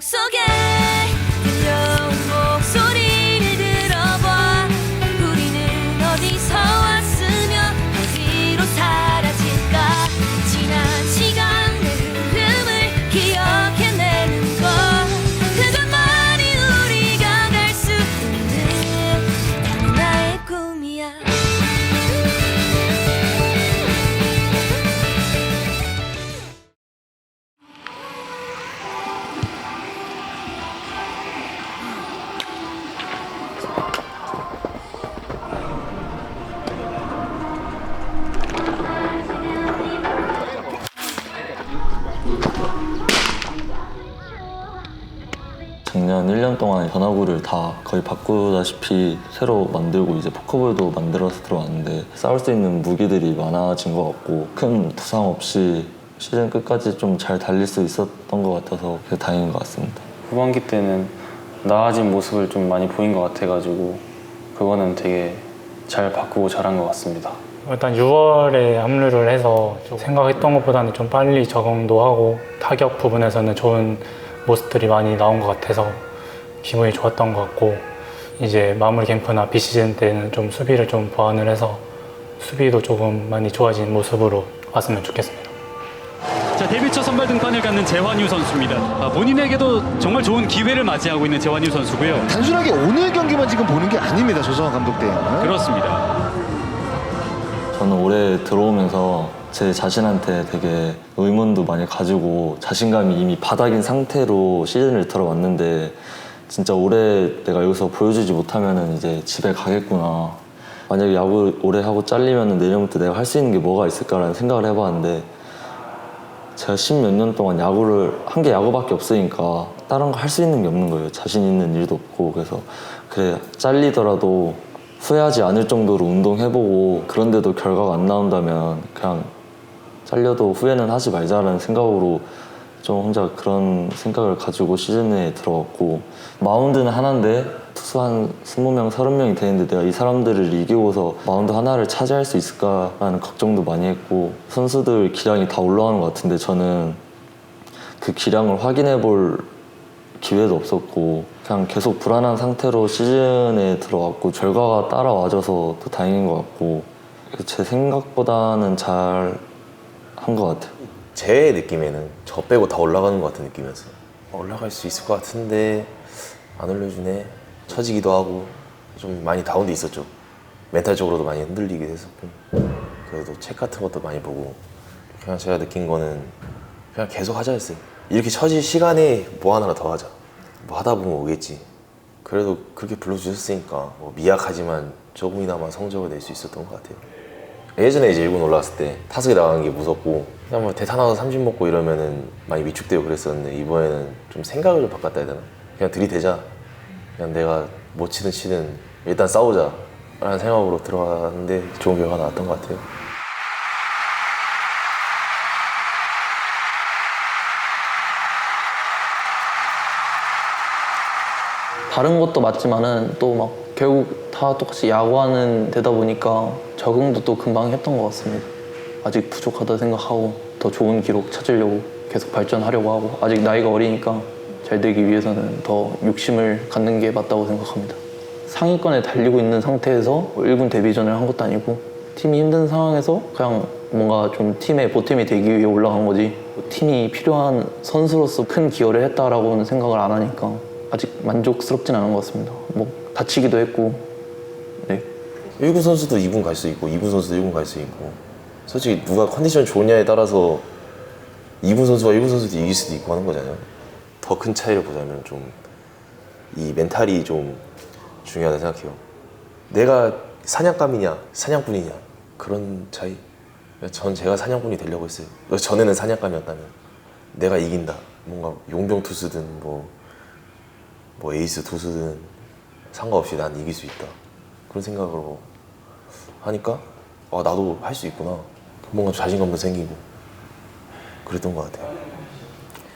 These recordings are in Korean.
속에 1년 동안 변화구를 다 거의 바꾸다시피 새로 만들고 이제 포커볼도 만들어서 들어왔는데 싸울 수 있는 무기들이 많아진 것 같고 큰 부상 없이 시즌 끝까지 좀 잘 달릴 수 있었던 것 같아서 그게 다행인 것 같습니다. 후반기 때는 나아진 모습을 좀 많이 보인 것 같아가지고 그거는 되게 잘 바꾸고 잘한 것 같습니다. 일단 6월에 합류를 해서 좀 생각했던 것보다는 좀 빨리 적응도 하고 타격 부분에서는 좋은 모습들이 많이 나온 것 같아서 기분이 좋았던 것 같고 이제 마무리 캠프나 비시즌 때는 좀 수비를 좀 보완을 해서 수비도 조금 많이 좋아진 모습으로 왔으면 좋겠습니다. 자 데뷔 첫 선발 등판을 갖는 재환유 선수입니다. 아, 본인에게도 정말 좋은 기회를 맞이하고 있는 재환유 선수고요. 단순하게 오늘 경기만 지금 보는 게 아닙니다. 조성환 감독 때는. 그렇습니다. 저는 올해 들어오면서 제 자신한테 되게 의문도 많이 가지고 자신감이 이미 바닥인 상태로 시즌을 들어왔는데 진짜 올해 내가 여기서 보여주지 못하면은 이제 집에 가겠구나. 만약에 야구 오래 하고 잘리면은 내년부터 내가 할 수 있는 게 뭐가 있을까라는 생각을 해봤는데 제가 십몇 년 동안 야구를 한 게 야구밖에 없으니까 다른 거 할 수 있는 게 없는 거예요. 자신 있는 일도 없고 그래서 그래 잘리더라도 후회하지 않을 정도로 운동해보고 그런데도 결과가 안 나온다면 그냥 잘려도 후회는 하지 말자라는 생각으로 좀 혼자 그런 생각을 가지고 시즌에 들어갔고 마운드는 하나인데 투수 한 20명, 30명이 되는데 내가 이 사람들을 이기고서 마운드 하나를 차지할 수 있을까라는 걱정도 많이 했고 선수들 기량이 다 올라가는 것 같은데 저는 그 기량을 확인해 볼 기회도 없었고 그냥 계속 불안한 상태로 시즌에 들어갔고 결과가 따라와줘서 또 다행인 것 같고 제 생각보다는 잘 한 것 같아요. 제 느낌에는 저 빼고 다 올라가는 것 같은 느낌이었어요. 올라갈 수 있을 것 같은데 안 올려주네. 처지기도 하고 좀 많이 다운돼 있었죠. 멘탈적으로도 많이 흔들리기도 했었고 그래도 책 같은 것도 많이 보고 그냥 제가 느낀 거는 그냥 계속 하자 했어요. 이렇게 처질 시간에 뭐 하나 더 하자. 뭐 하다 보면 오겠지. 그래도 그렇게 불러주셨으니까 뭐 미약하지만 조금이나마 성적을 낼 수 있었던 것 같아요. 예전에 이제 일본 올라왔을 때 타석에 나가는 게 무섭고 그냥 뭐 대타 나와서 삼진 먹고 이러면은 많이 위축되고 그랬었는데 이번에는 좀 생각을 좀 바꿨다 해야 되나? 그냥 들이대자. 그냥 내가 못 치든 치든 일단 싸우자. 라는 생각으로 들어갔는데 좋은 결과가 나왔던 것 같아요. 다른 것도 맞지만은 또 막 결국 다 똑같이 야구하는 데다 보니까 적응도 또 금방 했던 것 같습니다. 아직 부족하다 생각하고 더 좋은 기록 찾으려고 계속 발전하려고 하고 아직 나이가 어리니까 잘 되기 위해서는 더 욕심을 갖는 게 맞다고 생각합니다. 상위권에 달리고 있는 상태에서 1군 데뷔전을 한 것도 아니고 팀이 힘든 상황에서 그냥 뭔가 좀 팀의 보탬이 되기 위해 올라간 거지 팀이 필요한 선수로서 큰 기여를 했다라고는 생각을 안 하니까 아직 만족스럽진 않은 것 같습니다. 뭐 다치기도 했고 네 1군 선수도 2군 갈 수 있고 2군 선수도 1군 갈 수 있고 솔직히 누가 컨디션 좋냐에 따라서 2군 선수와 1군 선수도 이길 수도 있고 하는 거잖아요. 더 큰 차이를 보자면 좀 이 멘탈이 좀 중요하다 생각해요. 내가 사냥감이냐 사냥꾼이냐 그런 차이. 전 제가 사냥꾼이 되려고 했어요. 전에는 사냥감이었다면 내가 이긴다. 뭔가 용병 투수든 뭐, 뭐 에이스 투수든 상관없이 난 이길 수 있다. 그런 생각으로 하니까 아 나도 할 수 있구나. 뭔가 자신감도 생기고 그랬던 것 같아요.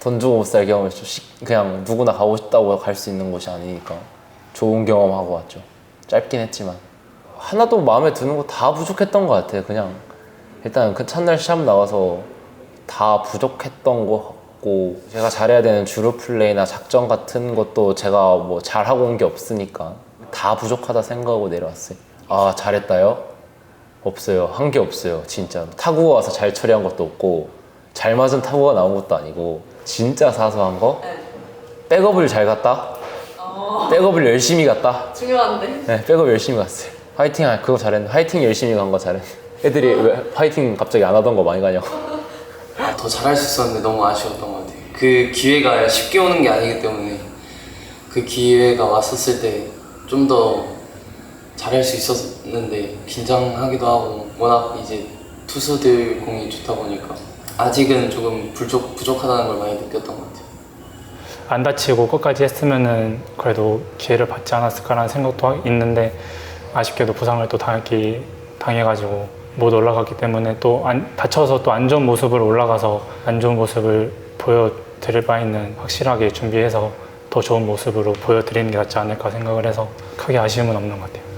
돈 주고 못 살 경험을 좀 시- 그냥 누구나 가고 싶다고 갈 수 있는 곳이 아니니까 좋은 경험하고 왔죠. 짧긴 했지만 하나도 마음에 드는 거 다 부족했던 것 같아요. 그냥 일단 그 첫날 시합 나가서 다 부족했던 거 없고 제가 잘해야 되는 주루 플레이나 작전 같은 것도 제가 뭐 잘하고 온 게 없으니까 다 부족하다 생각하고 내려왔어요. 아 잘했다요? 없어요. 한 게 없어요. 진짜 타구가 와서 잘 처리한 것도 없고 잘 맞은 타구가 나온 것도 아니고 진짜 사소한 거 백업을 잘 갔다. 백업을 열심히 갔다. 중요한데 네, 백업 열심히 갔어요. 화이팅, 아, 그거 잘했네. 화이팅 열심히 간 거 잘했네. 애들이 왜 화이팅 갑자기 안 하던 거 많이 가냐고. 아, 더 잘할 수 있었는데 너무 아쉬웠던 것 같아요. 그 기회가 쉽게 오는 게 아니기 때문에 그 기회가 왔었을 때 좀더 잘할 수 있었는데 긴장하기도 하고 워낙 이제 투수들 공이 좋다 보니까 아직은 조금 부족, 부족하다는 걸 많이 느꼈던 것 같아요. 안 다치고 끝까지 했으면은 그래도 기회를 받지 않았을까라는 생각도 하- 있는데 아쉽게도 부상을 또 당했기 당해가지고 못 올라갔기 때문에 또 안, 다쳐서 또 안 좋은 모습으로 올라가서 안 좋은 모습을 보여드릴 바에는 확실하게 준비해서 더 좋은 모습으로 보여드리는 게 낫지 않을까 생각을 해서 크게 아쉬움은 없는 것 같아요.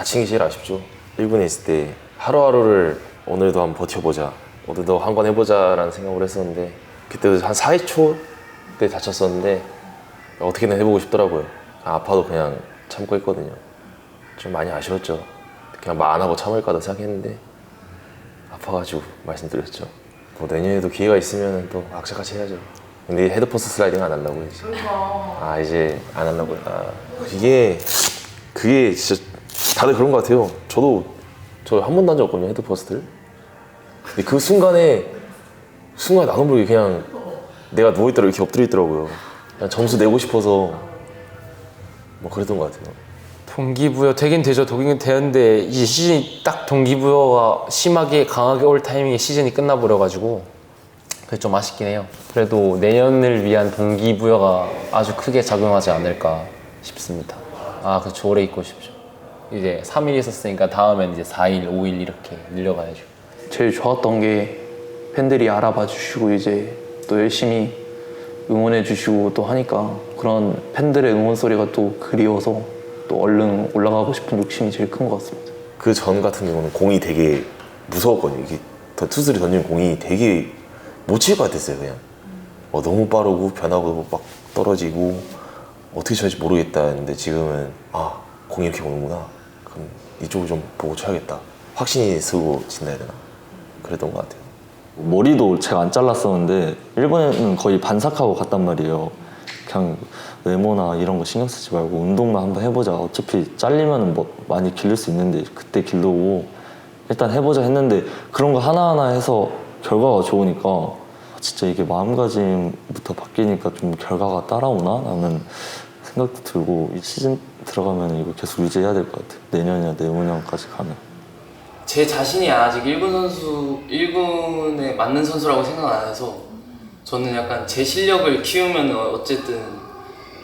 다친 게 제일 아쉽죠. 1군에 있을 때 하루하루를 오늘도 한번 버텨보자. 오늘도 한 번 해보자라는 생각을 했었는데 그때도 한 4회 초때 다쳤었는데 어떻게든 해보고 싶더라고요. 아파도 그냥 참고 했거든요. 좀 많이 아쉬웠죠. 그냥 말 안 하고 참을까도 생각했는데 아파가지고 말씀드렸죠. 뭐 내년에도 기회가 있으면 또 악착같이 해야죠. 근데 헤드퍼스 슬라이딩 안 하려고 이제. 아 이제 안 하려고. 아 이게 그게 진짜 다들 그런 것 같아요. 저도 저 한 번도 한 적 없거든요 헤드 퍼스트를. 근데 그 순간에 순간 나도 모르게 그냥 내가 누워 있더라 이렇게 엎드려 있더라고요. 그냥 점수 내고 싶어서 뭐 그랬던 것 같아요. 동기부여 되긴 되죠. 되긴 되는데 이제 시즌이 딱 동기부여가 심하게 강하게 올 타이밍에 시즌이 끝나버려 가지고 그게 좀 아쉽긴 해요. 그래도 내년을 위한 동기부여가 아주 크게 작용하지 않을까 싶습니다. 아, 그렇죠. 오래 있고 싶죠. 이제 3일 있었으니까 다음엔 이제 4일, 5일 이렇게 늘려가야죠. 제일 좋았던 게 팬들이 알아봐 주시고 이제 또 열심히 응원해 주시고 또 하니까 그런 팬들의 응원 소리가 또 그리워서 또 얼른 올라가고 싶은 욕심이 제일 큰 것 같습니다. 그 전 같은 경우는 공이 되게 무서웠거든요. 이게 더 투수들이 던지는 공이 되게 못 칠 것 같았어요. 그냥 어, 너무 빠르고 변하고 막 떨어지고 어떻게 쳐야지 모르겠다 했는데 지금은 아 공이 이렇게 오는구나. 그럼 이쪽을 좀 보고 쳐야겠다. 확신이 쓰고 친다 해야 되나? 그랬던 것 같아요. 머리도 제가 안 잘랐었는데 일본에는 거의 반삭하고 갔단 말이에요. 그냥 외모나 이런 거 신경 쓰지 말고 운동만 한번 해보자. 어차피 잘리면 뭐 많이 길를 수 있는데 그때 길르고 일단 해보자 했는데 그런 거 하나하나 해서 결과가 좋으니까 진짜 이게 마음가짐부터 바뀌니까 좀 결과가 따라오나? 라는 생각도 들고 이 시즌 들어가면 이거 계속 유지해야 될 것 같아요. 내년이나 내후년까지 가면. 제 자신이 아직 1군 선수, 1군에 맞는 선수라고 생각 안 해서 저는 약간 제 실력을 키우면 어쨌든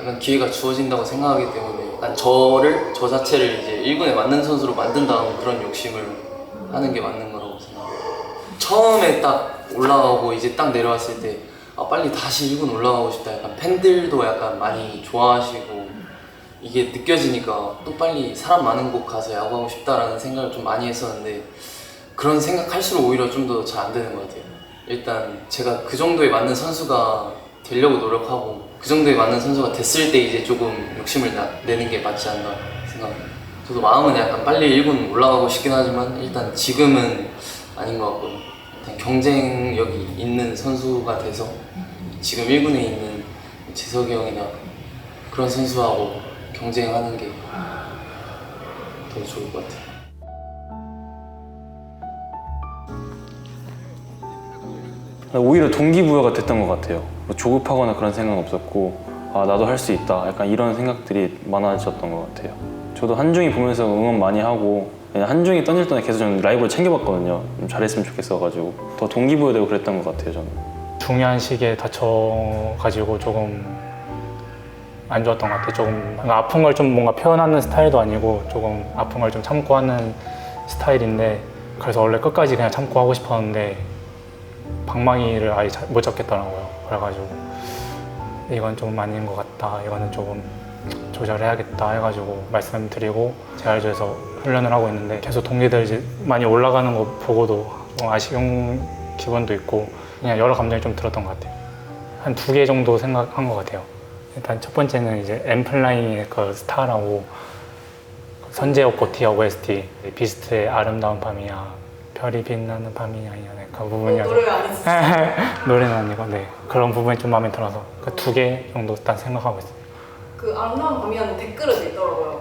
약간 기회가 주어진다고 생각하기 때문에 약간 저를, 저 자체를 이제 1군에 맞는 선수로 만든 다음 그런 욕심을 하는 게 맞는 거라고 생각해요. 처음에 딱 올라가고 이제 딱 내려왔을 때 아, 빨리 다시 1군 올라가고 싶다. 약간 팬들도 약간 많이 좋아하시고 이게 느껴지니까 또 빨리 사람 많은 곳 가서 야구하고 싶다라는 생각을 좀 많이 했었는데 그런 생각할수록 오히려 좀 더 잘 안 되는 것 같아요. 일단 제가 그 정도에 맞는 선수가 되려고 노력하고 그 정도에 맞는 선수가 됐을 때 이제 조금 욕심을 나- 내는 게 맞지 않나 생각합니다. 저도 마음은 약간 빨리 1군 올라가고 싶긴 하지만 일단 지금은 아닌 것 같고 경쟁력이 있는 선수가 돼서 지금 1군에 있는 재석이 형이나 그런 선수하고 경쟁하는 게 더 좋을 것 같아요. 오히려 동기부여가 됐던 것 같아요. 뭐 조급하거나 그런 생각은 없었고 아 나도 할 수 있다. 약간 이런 생각들이 많아졌던 것 같아요. 저도 한중이 보면서 응원 많이 하고 그냥 한중이 던질 때는 계속 저는 라이브를 챙겨봤거든요. 좀 잘했으면 좋겠어가지고 더 동기부여되고 그랬던 것 같아요. 저는. 중요한 시기에 다쳐가지고 조금 안 좋았던 것 같아요. 조금 아픈 걸 좀 뭔가 표현하는 스타일도 아니고 조금 아픈 걸 좀 참고 하는 스타일인데 그래서 원래 끝까지 그냥 참고 하고 싶었는데 방망이를 아예 자- 못 잡겠더라고요. 그래가지고 이건 좀 아닌 것 같다. 이거는 조금 조절해야겠다 해가지고 말씀드리고 재활조에서 훈련을 하고 있는데 계속 동기들 이제 많이 올라가는 거 보고도 좀 아쉬운 기분도 있고 그냥 여러 감정이 좀 들었던 것 같아요. 한 두 개 정도 생각한 것 같아요. 일단 첫 번째는 이제 엠플라잉의 그 스타라고 선제옥 고티어 OST 비스트의 아름다운 밤이야 별이 빛나는 밤이야 네, 그 부분이어서 노래가 아니죠 노래는 아니고 네 그런 부분이 좀 마음에 들어서 그 두 개 정도 일단 생각하고 있어요. 그 아름다운 밤이라는 댓글에도 있더라고요.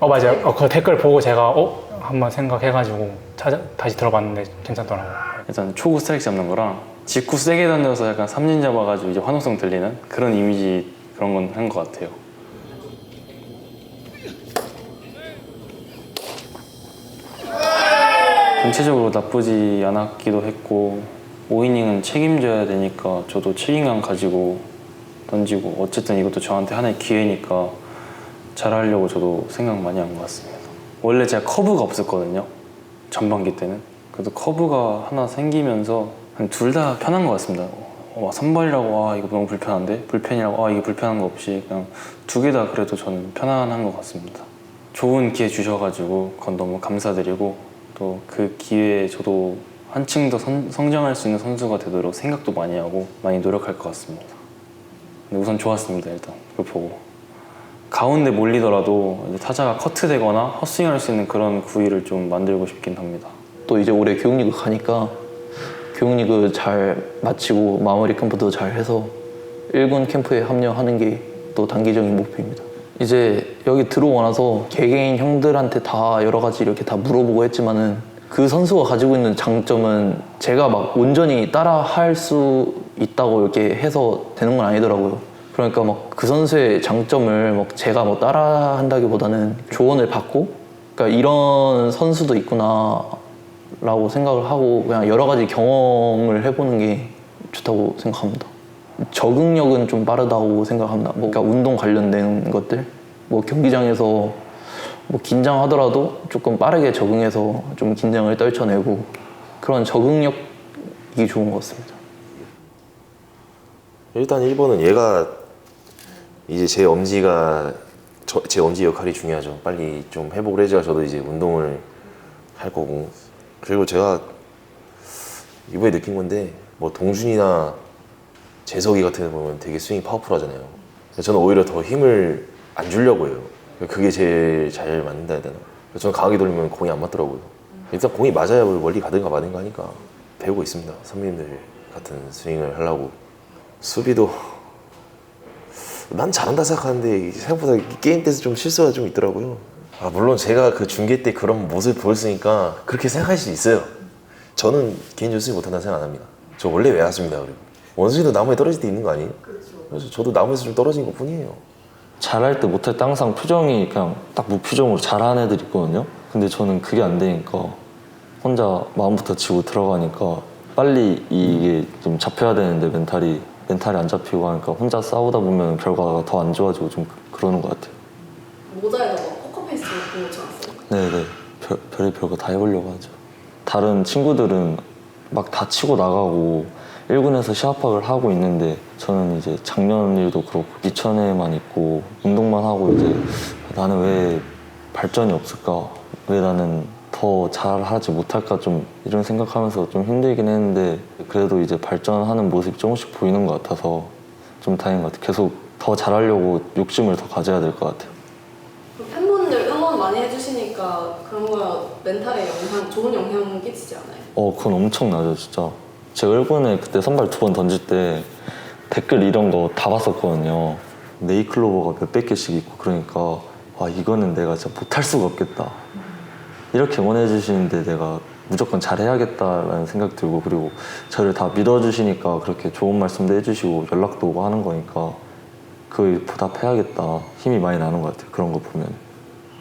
어 맞아요. 어, 그 댓글 보고 제가 어 한번 생각해가지고 찾아 다시 들어봤는데 괜찮더라고요. 일단 초구 스트라이크 잡는 거랑 직구 세게 던져서 약간 삼진 잡아가지고 이제 환호성 들리는 그런 이미지 그런 건 한 것 같아요. 전체적으로 나쁘지 않았기도 했고 5이닝은 책임져야 되니까 저도 책임감 가지고 던지고 어쨌든 이것도 저한테 하나의 기회니까 잘하려고 저도 생각 많이 한 것 같습니다. 원래 제가 커브가 없었거든요. 전반기 때는. 그래도 커브가 하나 생기면서 둘 다 편한 것 같습니다. 어, 선발이라고 아 이거 너무 불편한데 불펜이라고 아 이게 불편한 거 없이 그냥 두 개 다 그래도 저는 편안한 것 같습니다. 좋은 기회 주셔가지고 그건 너무 감사드리고 또 그 기회에 저도 한층 더 선- 성장할 수 있는 선수가 되도록 생각도 많이 하고 많이 노력할 것 같습니다. 근데 우선 좋았습니다 일단 그걸 보고 가운데 몰리더라도 타자가 커트되거나 헛스윙할 수 있는 그런 구위를 좀 만들고 싶긴 합니다. 또 이제 올해 교육리그 가니까 교육리그 잘 마치고 마무리 캠프도 잘 해서 1군 캠프에 합류하는 게 또 단기적인 목표입니다. 이제 여기 들어오고 나서 개개인 형들한테 다 여러 가지 이렇게 다 물어보고 했지만은 그 선수가 가지고 있는 장점은 제가 막 온전히 따라 할 수 있다고 이렇게 해서 되는 건 아니더라고요. 그러니까 막 그 선수의 장점을 막 제가 뭐 따라 한다기보다는 조언을 받고 그러니까 이런 선수도 있구나 라고 생각을 하고 그냥 여러 가지 경험을 해보는 게 좋다고 생각합니다. 적응력은 좀 빠르다고 생각합니다. 뭐 그러니까 운동 관련된 것들, 뭐 경기장에서 뭐 긴장하더라도 조금 빠르게 적응해서 좀 긴장을 떨쳐내고 그런 적응력이 좋은 것 같습니다. 일단 1번은 얘가 이제 제 엄지가 저- 제 엄지 역할이 중요하죠. 빨리 좀 회복을 해줘야 저도 이제 운동을 할 거고 그리고 제가 이번에 느낀 건데 뭐 동준이나 재석이 같은 애 보면 되게 스윙이 파워풀하잖아요. 저는 오히려 더 힘을 안 주려고 해요. 그게 제일 잘 맞는다 해야 되나? 저는 강하게 돌리면 공이 안 맞더라고요. 일단 공이 맞아야 멀리 가든가 마든가 하니까 배우고 있습니다. 선배님들 같은 스윙을 하려고 수비도 난 잘한다 생각하는데 생각보다 게임 때서 좀 실수가 좀 있더라고요. 아 물론 제가 그 중계 때 그런 모습을 보였으니까 그렇게 생각할 수 있어요. 저는 개인적으로 수비 못한다 생각 안 합니다. 저 원래 외야수입니다. 그리고 원숭이도 나무에 떨어질 때 있는 거 아니에요? 그래서 저도 나무에서 좀 떨어진 것 뿐이에요. 잘할 때 못할 때 항상 표정이 그냥 딱 무표정으로 잘하는 애들 있거든요. 근데 저는 그게 안 되니까 혼자 마음부터 치고 들어가니까 빨리 이게 좀 잡혀야 되는데 멘탈이 멘탈이 안 잡히고 하니까 혼자 싸우다 보면 결과가 더 안 좋아지고 좀 그러는 것 같아요. 모자에다 막 네네 별, 별의 별거 다 해보려고 하죠. 다른 친구들은 막 다 치고 나가고 1군에서 시합학을 하고 있는데 저는 이제 작년 일도 그렇고 이천에만 있고 운동만 하고 이제 나는 왜 발전이 없을까? 왜 나는 더 잘하지 못할까? 좀 이런 생각하면서 좀 힘들긴 했는데 그래도 이제 발전하는 모습이 조금씩 보이는 것 같아서 좀 다행인 것 같아요. 계속 더 잘하려고 욕심을 더 가져야 될 것 같아요. 많이 해주시니까 그런 거 멘탈에 영향, 좋은 영향 끼치지 않아요? 어, 그건 엄청나죠, 진짜. 제가 일본에 그때 선발 두 번 던질 때 댓글 이런 거 다 봤었거든요. 네이클로버가 몇백 개씩 있고 그러니까 와 이거는 내가 진짜 못할 수가 없겠다. 이렇게 응원해 주시는데 내가 무조건 잘해야겠다라는 생각 들고 그리고 저를 다 믿어주시니까 그렇게 좋은 말씀도 해주시고 연락도 오고 하는 거니까 그 보답해야겠다 힘이 많이 나는 것 같아요 그런 거 보면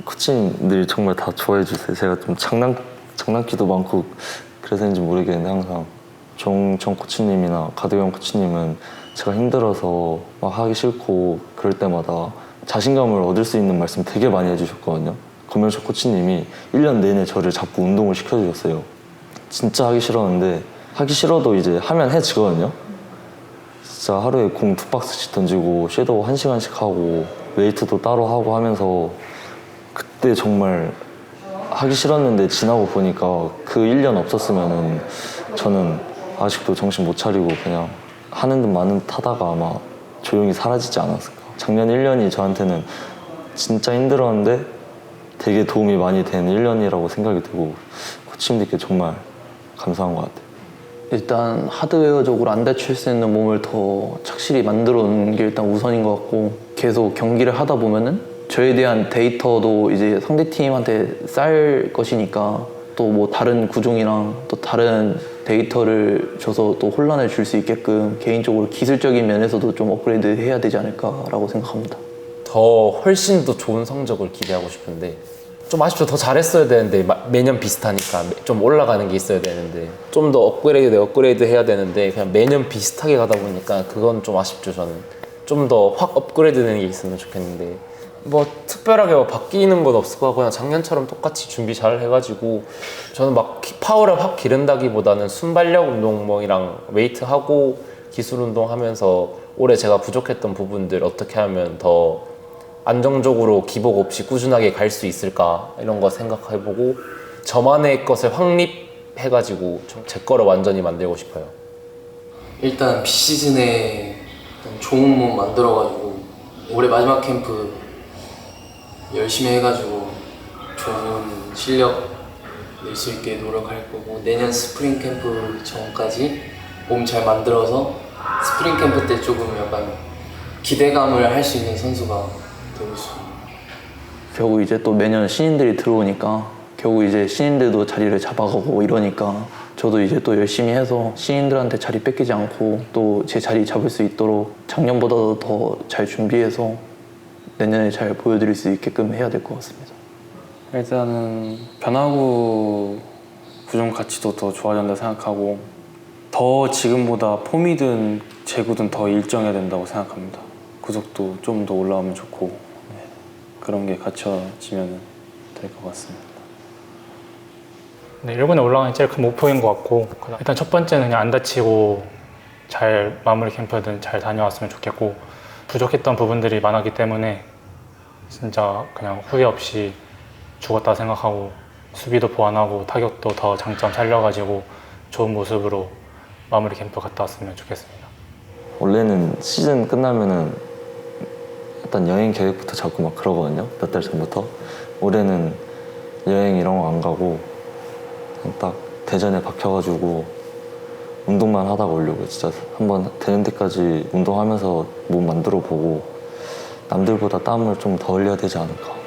코치님들이 정말 다 좋아해 주세요 제가 좀 장난 장난기도 많고 그래서인지 모르겠는데 항상 정청 코치님이나 가드경 코치님은 제가 힘들어서 막 하기 싫고 그럴 때마다 자신감을 얻을 수 있는 말씀 되게 많이 해주셨거든요. 검현석 코치님이 1년 내내 저를 자꾸 운동을 시켜주셨어요. 진짜 하기 싫었는데 하기 싫어도 이제 하면 해지거든요. 진짜 하루에 공 두 박스씩 던지고 섀도우 한 시간씩 하고 웨이트도 따로 하고 하면서 그때 정말 하기 싫었는데 지나고 보니까 그 1년 없었으면은 저는 아직도 정신 못 차리고 그냥 하는 듯 마는 듯 하다가 아마 조용히 사라지지 않았을까. 작년 1년이 저한테는 진짜 힘들었는데 되게 도움이 많이 된 1년이라고 생각이 들고 코치님들께 정말 감사한 것 같아요. 일단 하드웨어적으로 안 다칠 수 있는 몸을 더 착실히 만들어 놓는 게 일단 우선인 것 같고 계속 경기를 하다 보면은 저에 대한 데이터도 이제 상대 팀한테 쌓일 것이니까 또 뭐 다른 구종이랑 또 다른 데이터를 줘서 또 혼란을 줄 수 있게끔 개인적으로 기술적인 면에서도 좀 업그레이드 해야 되지 않을까라고 생각합니다. 더 훨씬 더 좋은 성적을 기대하고 싶은데 좀 아쉽죠. 더 잘했어야 되는데 마- 매년 비슷하니까 매- 좀 올라가는 게 있어야 되는데 좀 더 업그레이드 업그레이드 해야 되는데 그냥 매년 비슷하게 가다 보니까 그건 좀 아쉽죠. 저는 좀 더 확 업그레이드 되는 게 있으면 좋겠는데 뭐 특별하게 뭐 바뀌는 건 없을 거고 그냥 작년처럼 똑같이 준비 잘 해가지고 저는 막 키- 파워를 확 기른다기보다는 순발력 운동이랑 웨이트 하고 기술 운동 하면서 올해 제가 부족했던 부분들 어떻게 하면 더 안정적으로 기복 없이 꾸준하게 갈 수 있을까 이런 거 생각해보고 저만의 것을 확립해가지고 좀제 거를 완전히 만들고 싶어요. 일단 비시즌에 좋은 몸 만들어가지고 올해 마지막 캠프 열심히 해가지고 좋은 실력 낼 수 있게 노력할 거고 내년 스프링 캠프 전까지 몸 잘 만들어서 스프링 캠프 때 조금 약간 기대감을 할 수 있는 선수가 되고 싶습니다. 결국 이제 또 매년 신인들이 들어오니까 결국 이제 신인들도 자리를 잡아가고 이러니까 저도 이제 또 열심히 해서 신인들한테 자리 뺏기지 않고 또 제 자리 잡을 수 있도록 작년보다도 더 잘 준비해서 내년에 잘 보여드릴 수 있게끔 해야 될 것 같습니다. 일단은 변화구 구종 가치도 더 좋아진다 생각하고 더 지금보다 폼이든 제구든 더 일정해야 된다고 생각합니다. 구속도 좀 더 올라오면 좋고 네, 그런 게 갖춰지면 될 것 같습니다. 네, 일본에 올라가는 게 제일 큰 목표인 것 같고 일단 첫 번째는 그냥 안 다치고 잘 마무리 캠프든 잘 다녀왔으면 좋겠고 부족했던 부분들이 많았기 때문에 진짜 그냥 후회 없이 죽었다 생각하고 수비도 보완하고 타격도 더 장점 살려가지고 좋은 모습으로 마무리 캠프 갔다 왔으면 좋겠습니다. 원래는 시즌 끝나면은 일단 여행 계획부터 잡고 막 그러거든요. 몇 달 전부터. 올해는 여행 이런 거 안 가고 딱 대전에 박혀가지고 운동만 하다가 오려고 진짜 한번 되는 데까지 운동하면서 몸 만들어 보고 남들보다 땀을 좀 더 흘려야 되지 않을까.